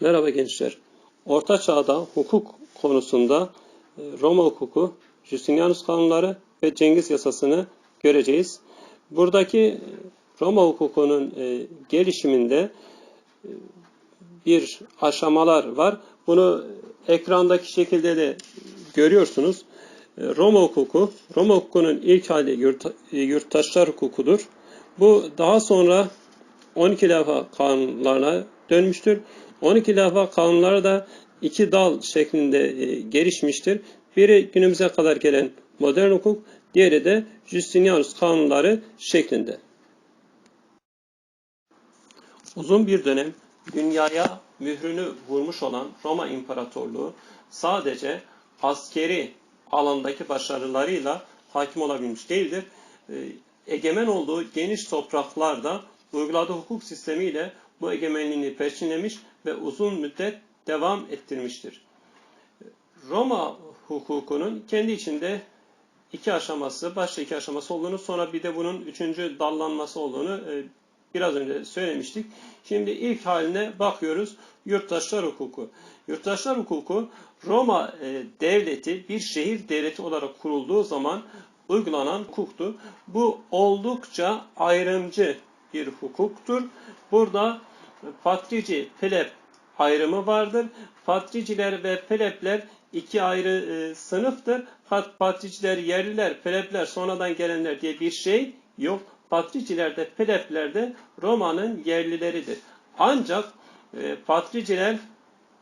Merhaba gençler. Orta Çağ'da hukuk konusunda e, Roma hukuku, Justinianus kanunları ve Cengiz yasasını göreceğiz. Buradaki e, Roma hukukunun e, gelişiminde bir aşamalar var. Bunu ekrandaki şekilde de görüyorsunuz. Roma hukuku, Roma hukukunun ilk hali yurt, yurttaşlar hukukudur. Bu daha sonra 12 defa kanunlarına dönmüştür. 12 defa kanunları da iki dal şeklinde e, gelişmiştir. Biri günümüze kadar gelen modern hukuk, diğeri de Justinianus kanunları şeklinde. Uzun bir dönem dünyaya mührünü vurmuş olan Roma İmparatorluğu sadece askeri alandaki başarılarıyla hakim olabilmiş değildir. E, Egemen olduğu geniş topraklarda uyguladığı hukuk sistemiyle bu egemenliğini perçinlemiş ve uzun müddet devam ettirmiştir. Roma hukukunun kendi içinde iki aşaması, başta iki aşaması olduğunu, sonra bir de bunun üçüncü dallanması olduğunu e, biraz önce söylemiştik. Şimdi ilk haline bakıyoruz. Yurttaşlar hukuku. Yurttaşlar hukuku Roma e, devleti bir şehir devleti olarak kurulduğu zaman uygulanan hukuktu. Bu oldukça ayrımcı bir hukuktur. Burada patrici, pleb ayrımı vardır. Patriciler ve plebler iki ayrı e, sınıftır. Pat, patriciler yerliler, plebler sonradan gelenler diye bir şey yok. Patriciler de plebler de Roma'nın yerlileridir. Ancak e, patriciler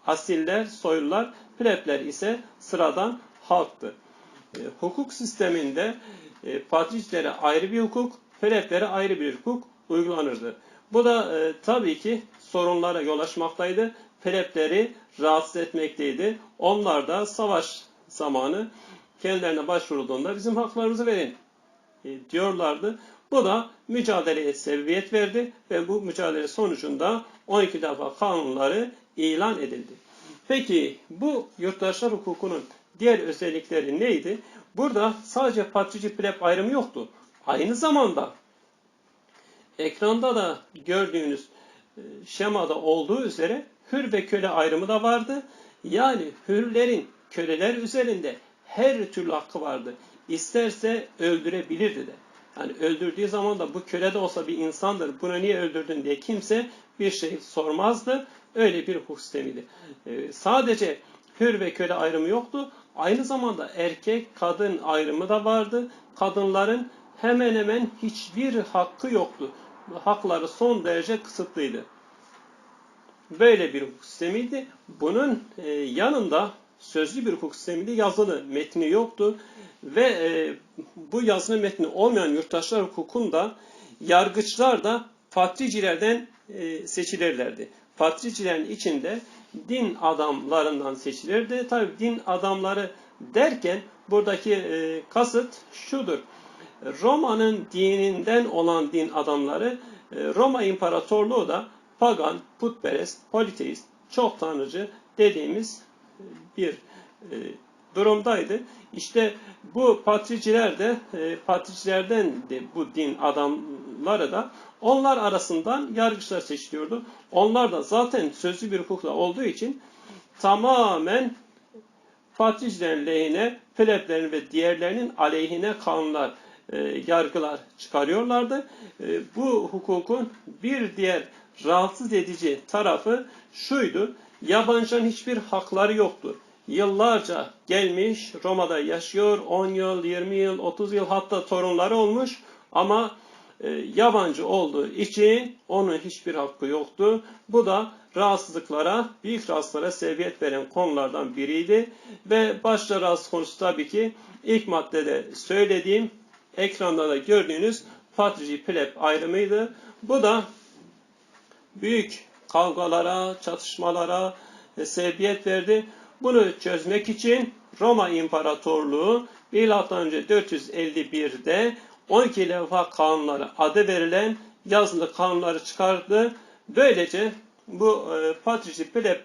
asiller, soylular, plebler ise sıradan halktır. E, hukuk sisteminde e, patricilere ayrı bir hukuk, pleblere ayrı bir hukuk uygulanırdı. Bu da e, tabii ki sorunlara yol açmaktaydı. Plebleri rahatsız etmekteydi. Onlar da savaş zamanı kendilerine başvurulduğunda bizim haklarımızı verin e, diyorlardı. Bu da mücadeleye sebebiyet verdi ve bu mücadele sonucunda 12 defa kanunları ilan edildi. Peki bu yurttaşlar hukukunun diğer özellikleri neydi? Burada sadece patrici pleb ayrımı yoktu. Aynı zamanda ekranda da gördüğünüz e, şemada olduğu üzere hür ve köle ayrımı da vardı. Yani hürlerin köleler üzerinde her türlü hakkı vardı. İsterse öldürebilirdi de. Yani öldürdüğü zaman da bu köle de olsa bir insandır. Bunu niye öldürdün diye kimse bir şey sormazdı. Öyle bir hukuk sistemiydi. Ee, sadece hür ve köle ayrımı yoktu. Aynı zamanda erkek kadın ayrımı da vardı. Kadınların hemen hemen hiçbir hakkı yoktu. Hakları son derece kısıtlıydı. Böyle bir hukuk sistemiydi. Bunun e, yanında sözlü bir hukuk sistemiydi. Yazılı metni yoktu. Ve e, bu yazılı metni olmayan yurttaşlar hukukunda yargıçlar da patricilerden e, seçilirlerdi. Patricilerin içinde din adamlarından seçilirdi. Tabi din adamları derken buradaki kasıt şudur. Roma'nın dininden olan din adamları e, Roma İmparatorluğu da pagan, putperest, politeist, çok tanrıcı dediğimiz e, bir e, durumdaydı. İşte bu patriciler de patricilerden de bu din adamları da onlar arasından yargıçlar seçiliyordu. Onlar da zaten sözlü bir hukukla olduğu için tamamen patricilerin lehine, pleblerin ve diğerlerinin aleyhine kanunlar yargılar çıkarıyorlardı. E, bu hukukun bir diğer rahatsız edici tarafı şuydu. Yabancının hiçbir hakları yoktu. Yıllarca gelmiş, Roma'da yaşıyor, 10 yıl, 20 yıl, 30 yıl hatta torunları olmuş ama e, yabancı olduğu için onun hiçbir hakkı yoktu. Bu da rahatsızlıklara, büyük rahatsızlıklara sebebiyet veren konulardan biriydi. Ve başta rahatsız konusu tabii ki ilk maddede söylediğim ekranda da gördüğünüz patrici pleb ayrımıydı. Bu da büyük kavgalara, çatışmalara sebebiyet verdi. Bunu çözmek için Roma İmparatorluğu milattan önce 451'de 12 levha kanunları adı verilen yazılı kanunları çıkardı. Böylece bu e, patrici pleb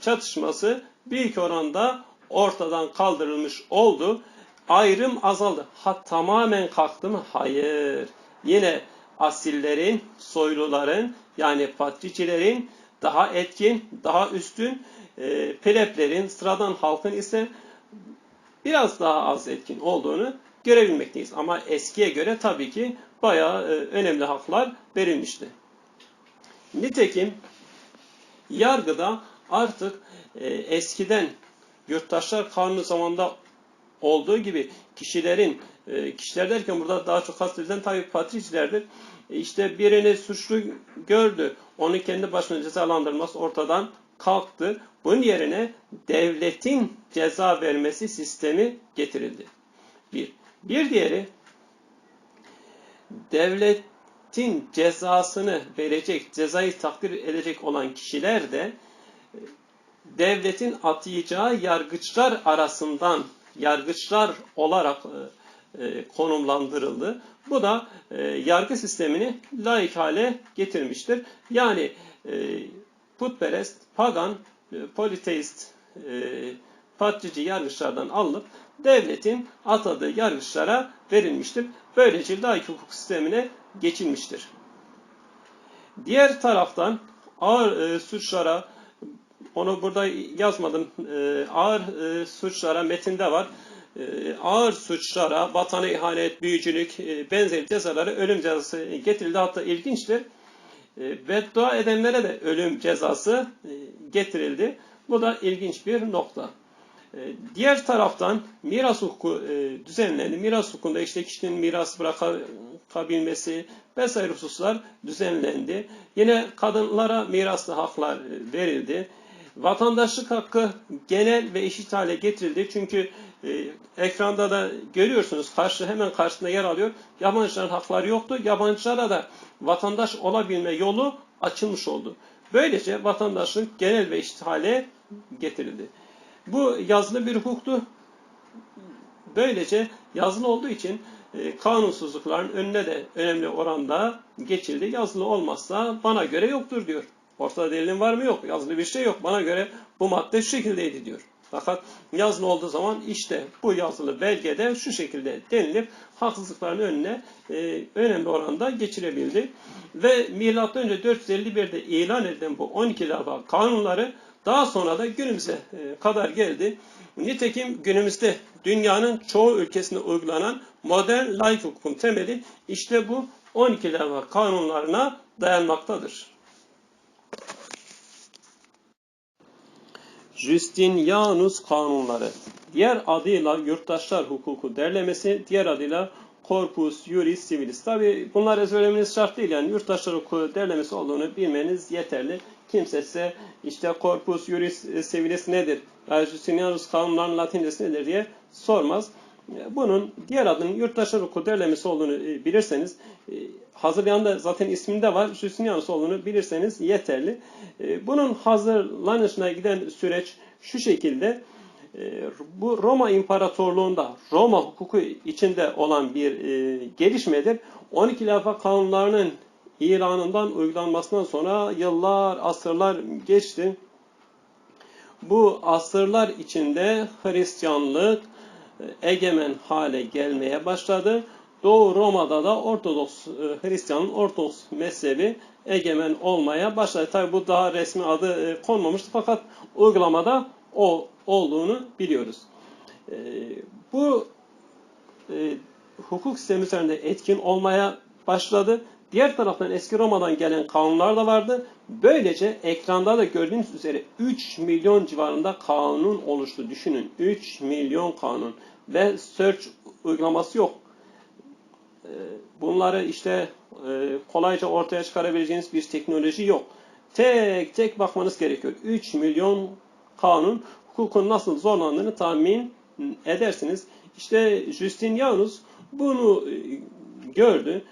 çatışması büyük oranda ortadan kaldırılmış oldu ayrım azaldı. Ha tamamen kalktı mı? Hayır. Yine asillerin, soyluların yani patricilerin daha etkin, daha üstün, e, pleblerin, sıradan halkın ise biraz daha az etkin olduğunu görebilmekteyiz. Ama eskiye göre tabii ki bayağı e, önemli haklar verilmişti. Nitekim yargıda artık e, eskiden yurttaşlar kanunu zamanında olduğu gibi kişilerin, e, kişiler derken burada daha çok kastedilen tabii patricilerdir. E, işte birini suçlu gördü, onu kendi başına cezalandırması ortadan kalktı. Bunun yerine devletin ceza vermesi sistemi getirildi. Bir. Bir diğeri devletin cezasını verecek, cezayı takdir edecek olan kişiler de e, devletin atayacağı yargıçlar arasından yargıçlar olarak e, e, konumlandırıldı. Bu da e, yargı sistemini laik hale getirmiştir. Yani putperest, pagan, politeist, patrici yargıçlardan alınıp devletin atadığı yargıçlara verilmiştir. Böylece laik hukuk sistemine geçilmiştir. Diğer taraftan ağır e, suçlara onu burada yazmadım. E, ağır e, suçlara metinde var. E, ağır suçlara vatana ihanet, büyücülük, e, benzeri cezaları ölüm cezası getirildi. Hatta ilginçtir. E, beddua edenlere de ölüm cezası e, getirildi. Bu da ilginç bir nokta. E, diğer taraftan miras hukuku e, düzenlendi. Miras hukukunda işte kişinin miras bırakabilmesi vesaire hususlar düzenlendi. Yine kadınlara miraslı haklar e, verildi. Vatandaşlık hakkı genel ve eşit hale getirildi. Çünkü e, ekranda da görüyorsunuz karşı hemen karşısında yer alıyor. Yabancıların hakları yoktu. Yabancılara da vatandaş olabilme yolu açılmış oldu. Böylece vatandaşlık genel ve eşit hale getirildi. Bu yazılı bir hukuktu. Böylece yazılı olduğu için e, kanunsuzlukların önüne de önemli oranda geçildi. Yazılı olmazsa bana göre yoktur diyor. Ortada delilin var mı yok. Yazılı bir şey yok. Bana göre bu madde şu şekildeydi diyor. Fakat yazılı olduğu zaman işte bu yazılı belgede şu şekilde denilip haksızlıkların önüne e, önemli oranda geçirebildi. Ve M.Ö. 451'de ilan edilen bu 12 lava kanunları daha sonra da günümüze e, kadar geldi. Nitekim günümüzde dünyanın çoğu ülkesinde uygulanan modern laik hukukun temeli işte bu 12 lava kanunlarına dayanmaktadır. Justinianus kanunları. Diğer adıyla yurttaşlar hukuku derlemesi, diğer adıyla Corpus Juris Civilis. Tabi bunlar ezberlemeniz şart değil yani yurttaşlar hukuku derlemesi olduğunu bilmeniz yeterli. Kimse size işte Corpus Juris Civilis nedir? Justinianus kanunların latincesi nedir diye sormaz. Bunun diğer adının yurttaşlar hukuku derlemesi olduğunu e, bilirseniz, e, hazırlayan da zaten isminde var, Justinianus olduğunu bilirseniz yeterli. E, bunun hazırlanışına giden süreç şu şekilde, bu Roma İmparatorluğu'nda Roma hukuku içinde olan bir gelişmedir. 12 lafa kanunlarının ilanından uygulanmasından sonra yıllar, asırlar geçti. Bu asırlar içinde Hristiyanlık, egemen hale gelmeye başladı. Doğu Roma'da da Ortodoks e, Hristiyanın Ortodoks mezhebi egemen olmaya başladı. Tabi bu daha resmi adı e, konmamıştı fakat uygulamada o olduğunu biliyoruz. E, bu hukuk sistemi üzerinde etkin olmaya başladı. Diğer taraftan eski Roma'dan gelen kanunlar da vardı. Böylece ekranda da gördüğünüz üzere 3 milyon civarında kanun oluştu. Düşünün 3 milyon kanun ve search uygulaması yok. Ee, bunları işte e, kolayca ortaya çıkarabileceğiniz bir teknoloji yok. Tek tek bakmanız gerekiyor. 3 milyon kanun hukukun nasıl zorlandığını tahmin edersiniz. İşte Justinianus bunu e, gördü.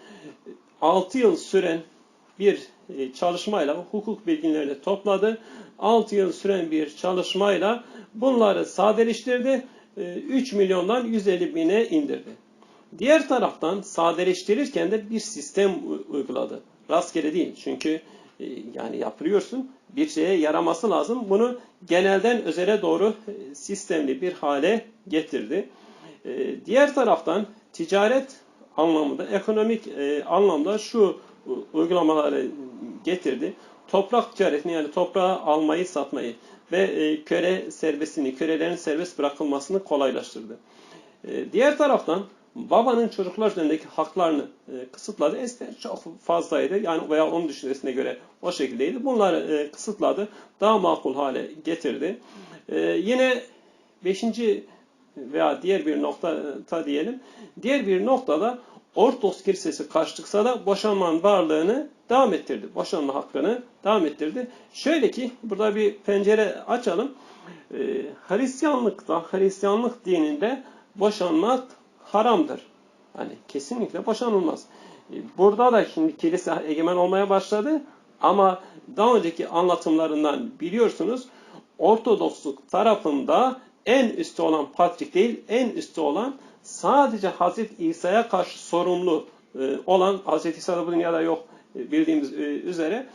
6 yıl süren bir e, çalışmayla hukuk bilgilerini topladı. 6 yıl süren bir çalışmayla bunları sadeleştirdi. 3 e, milyondan 150 bine indirdi. Diğer taraftan sadeleştirirken de bir sistem uyguladı. Rastgele değil. Çünkü e, yani yapıyorsun bir şeye yaraması lazım. Bunu genelden özele doğru sistemli bir hale getirdi. Diğer taraftan ticaret anlamında, ekonomik e, anlamda şu uygulamaları getirdi. toprak ticaretini yani toprağı almayı satmayı ve e, köle serbestini, kölelerin serbest bırakılmasını kolaylaştırdı. E, diğer taraftan babanın çocuklar üzerindeki haklarını e, kısıtladı. Eskiden çok fazlaydı. Yani veya onun düşüncesine göre o şekildeydi. Bunları e, kısıtladı. Daha makul hale getirdi. E, yine beşinci veya diğer bir nokta diyelim. Diğer bir noktada Ortodoks Kilisesi karşı çıksa da boşanmanın varlığını devam ettirdi. Boşanma hakkını devam ettirdi. Şöyle ki burada bir pencere açalım. Ee, Hristiyanlıkta, Hristiyanlık dininde boşanmak haramdır. Hani kesinlikle boşanılmaz. Ee, burada da şimdi kilise egemen olmaya başladı ama daha önceki anlatımlarından biliyorsunuz Ortodoksluk tarafında en üstte olan Patrik değil, en üstte olan sadece Hazreti İsa'ya karşı sorumlu e, olan, Hazreti İsa'da bu dünyada yok e, bildiğimiz e, üzere,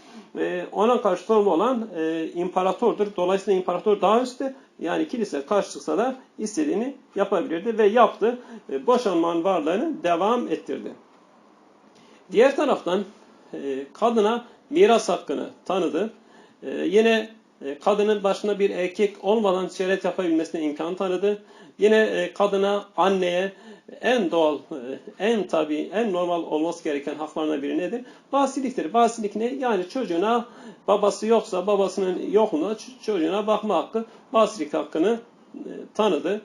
ona karşı sorumlu olan imparatordur. Dolayısıyla imparator daha üstte, yani kilise karşı çıksa da istediğini yapabilirdi ve yaptı. Boşanmanın varlığını devam ettirdi. Diğer taraftan kadına miras hakkını tanıdı. Yine kadının başına bir erkek olmadan ticaret yapabilmesine imkan tanıdı. Yine e, kadına, anneye en doğal, e, en tabi, en normal olması gereken haklarına biri nedir? Vasiliktir. Vasilik ne? Yani çocuğuna babası yoksa babasının yokluğuna çocuğuna bakma hakkı, vasilik hakkını e, tanıdı.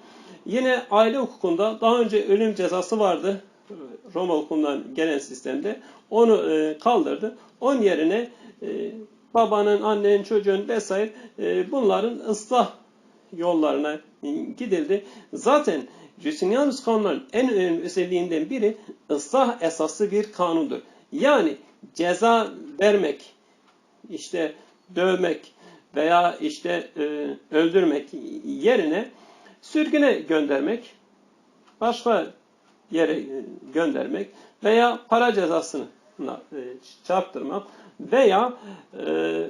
Yine aile hukukunda daha önce ölüm cezası vardı. Roma hukukundan gelen sistemde. Onu kaldırdı. Onun yerine babanın, annenin, çocuğun vesaire bunların ıslah yollarına gidildi. Zaten Justinianus kanunların en önemli özelliğinden biri ıslah esaslı bir kanundur. Yani ceza vermek, işte dövmek veya işte e, öldürmek yerine sürgüne göndermek, başka yere göndermek veya para cezasını e, çarptırmak veya e,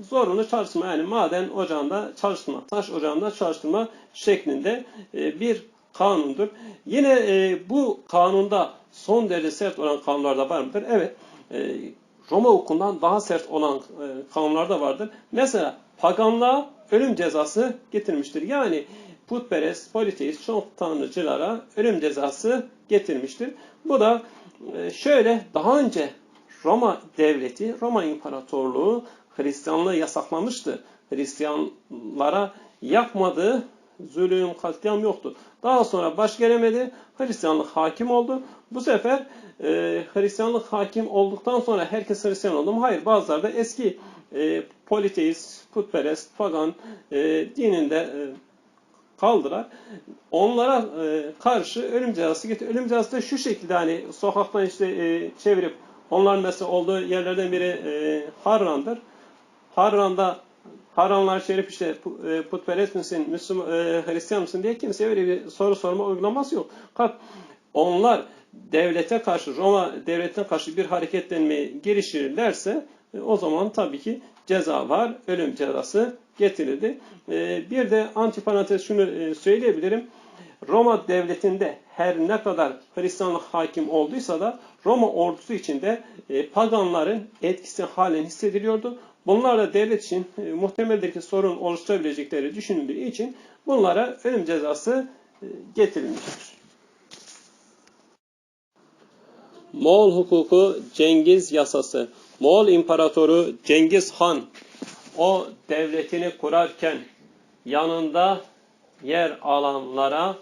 zorunlu çalışma yani maden ocağında çalışma, taş ocağında çalıştırma şeklinde e, bir kanundur. Yine e, bu kanunda son derece sert olan kanunlar da var mıdır? Evet. E, Roma hukukundan daha sert olan kanunlar da vardır. Mesela paganlığa ölüm cezası getirmiştir. Yani putperest, politeist, çok tanrıcılara ölüm cezası getirmiştir. Bu da şöyle daha önce Roma devleti, Roma İmparatorluğu Hristiyanlığı yasaklamıştı. Hristiyanlara yapmadığı zulüm, katliam yoktu. Daha sonra baş gelemedi, Hristiyanlık hakim oldu. Bu sefer e, Hristiyanlık hakim olduktan sonra herkes Hristiyan oldu mu? Hayır, bazıları da eski e, politeist, putperest, pagan e, dininde e, kaldılar. Onlara e, karşı ölüm cezası getir. Ölüm cezası da şu şekilde hani sokaktan işte e, çevirip onların mesela olduğu yerlerden biri e, Harran'dır. Harran'da Harranlar Şerif işte e, putperest misin, Müslüman, e, Hristiyan mısın diye kimse öyle bir soru sorma uygulaması yok. Kat onlar devlete karşı, Roma devletine karşı bir hareketlenmeye girişirlerse e, o zaman tabii ki ceza var, ölüm cezası getirildi. Bir de antiparantez şunu söyleyebilirim. Roma devletinde her ne kadar Hristiyanlık hakim olduysa da Roma ordusu içinde paganların etkisi halen hissediliyordu. Bunlar da devlet için e, muhtemeldir ki sorun oluşturabilecekleri düşünüldüğü için bunlara ölüm cezası e, getirilmiştir. Moğol hukuku Cengiz yasası. Moğol imparatoru Cengiz Han o devletini kurarken yanında yer alanlara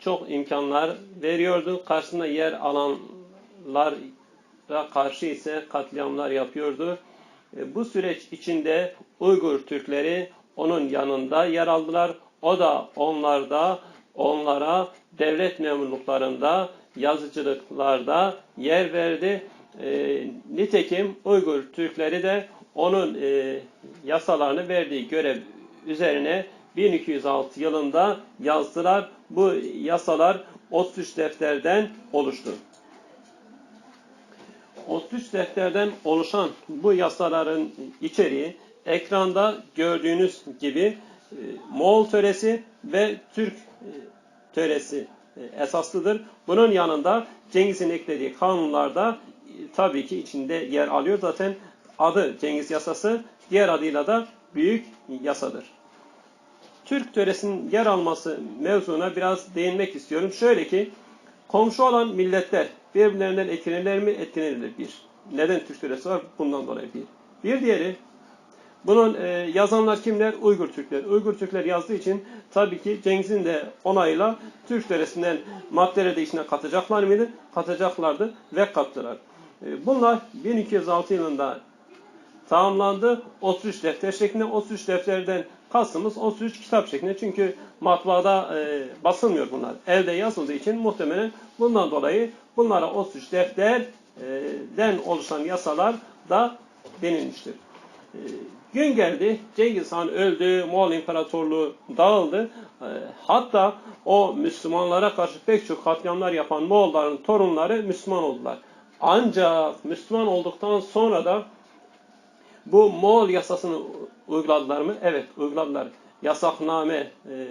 çok imkanlar veriyordu. Karşısında yer alanlara karşı ise katliamlar yapıyordu. E, bu süreç içinde Uygur Türkleri onun yanında yer aldılar. O da onlarda onlara devlet memurluklarında, yazıcılıklarda yer verdi. E, nitekim Uygur Türkleri de onun e, yasalarını verdiği görev üzerine 1206 yılında yazdılar. Bu yasalar 33 defterden oluştu. 33 defterden oluşan bu yasaların içeriği ekranda gördüğünüz gibi e, Moğol töresi ve Türk e, töresi e, esaslıdır. Bunun yanında Cengiz'in eklediği kanunlarda tabii ki içinde yer alıyor. Zaten adı Cengiz Yasası, diğer adıyla da Büyük Yasadır. Türk töresinin yer alması mevzuna biraz değinmek istiyorum. Şöyle ki, komşu olan milletler birbirlerinden etkilenirler mi? Etkilenirler bir. Neden Türk töresi var? Bundan dolayı bir. Bir diğeri, bunun e, yazanlar kimler? Uygur Türkler. Uygur Türkler yazdığı için tabii ki Cengiz'in de onayıyla Türk töresinden maddeleri de içine katacaklar mıydı? Katacaklardı ve kattılar. E, bunlar 1206 yılında tamamlandı. 33 defter şeklinde 33 defterden kastımız 33 kitap şeklinde. Çünkü matbaada e, basılmıyor bunlar. Elde yazıldığı için muhtemelen bundan dolayı bunlara 33 defterden oluşan yasalar da denilmiştir. E, gün geldi. Cengiz Han öldü. Moğol İmparatorluğu dağıldı. E, hatta o Müslümanlara karşı pek çok katliamlar yapan Moğolların torunları Müslüman oldular. Ancak Müslüman olduktan sonra da bu Moğol yasasını uyguladılar mı? Evet uyguladılar. Yasakname e,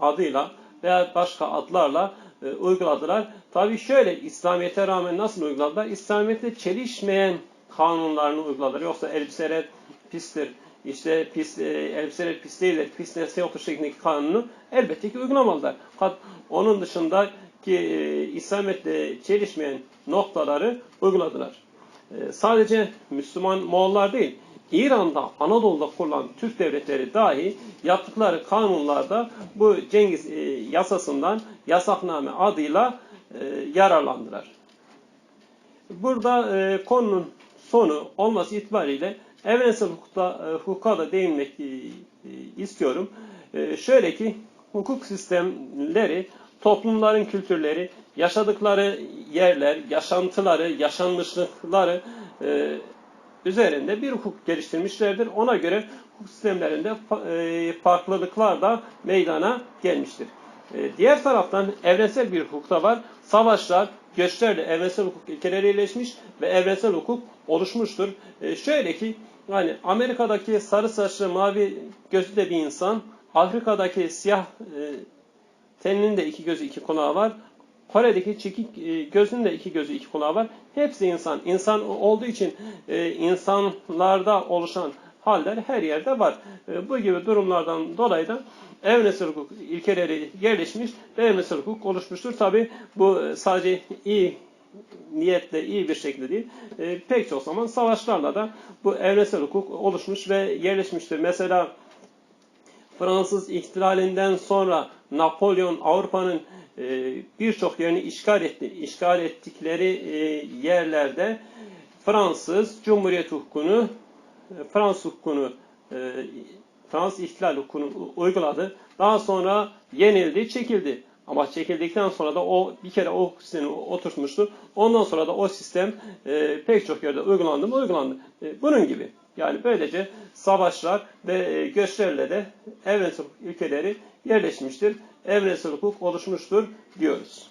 adıyla veya başka adlarla e, uyguladılar. Tabi şöyle İslamiyet'e rağmen nasıl uyguladılar? İslamiyet'te çelişmeyen kanunlarını uyguladılar. Yoksa elbiseler pistir, işte pis, e, elbiseler pis değildir, pis nesne yoktur şeklindeki kanunu elbette ki uygulamalılar. Kat, onun dışındaki e, İslamiyet'le çelişmeyen noktaları uyguladılar. E, sadece Müslüman Moğollar değil, İran'da, Anadolu'da kurulan Türk devletleri dahi yaptıkları kanunlarda bu Cengiz e, yasasından yasakname adıyla e, yararlandılar. Burada e, konunun sonu olması itibariyle evrensel hukukta, hukuka da değinmek istiyorum. Şöyle ki hukuk sistemleri toplumların kültürleri, yaşadıkları yerler, yaşantıları, yaşanmışlıkları üzerinde bir hukuk geliştirmişlerdir. Ona göre hukuk sistemlerinde e, farklılıklar da meydana gelmiştir. E, diğer taraftan evrensel bir hukuk da var. Savaşlar, göçlerle evrensel hukuk ilkeleri iyileşmiş ve evrensel hukuk oluşmuştur. E, şöyle ki yani Amerika'daki sarı saçlı mavi gözlü de bir insan, Afrika'daki siyah teninin de iki gözü iki kulağı var. Kore'deki çekik e, gözünün de iki gözü iki kulağı var. Hepsi insan. İnsan olduğu için e, insanlarda oluşan haller her yerde var. E, bu gibi durumlardan dolayı da evrensel hukuk ilkeleri yerleşmiş ve evrensel hukuk oluşmuştur. Tabi bu sadece iyi niyetle iyi bir şekilde değil. pek çok zaman savaşlarla da bu evrensel hukuk oluşmuş ve yerleşmiştir. Mesela Fransız ihtilalinden sonra Napolyon Avrupa'nın e, birçok yerini işgal etti. İşgal ettikleri e, yerlerde Fransız Cumhuriyet hukukunu e, Fransız hukukunu Fransız ihtilal hukukunu uyguladı. Daha sonra yenildi, çekildi. Ama çekildikten sonra da o bir kere o sistemi oturtmuştu. Ondan sonra da o sistem e, pek çok yerde uygulandı mı uygulandı. E, bunun gibi. Yani böylece savaşlar ve e, göçlerle de evrensel ülkeleri yerleşmiştir. Evrensel hukuk oluşmuştur diyoruz.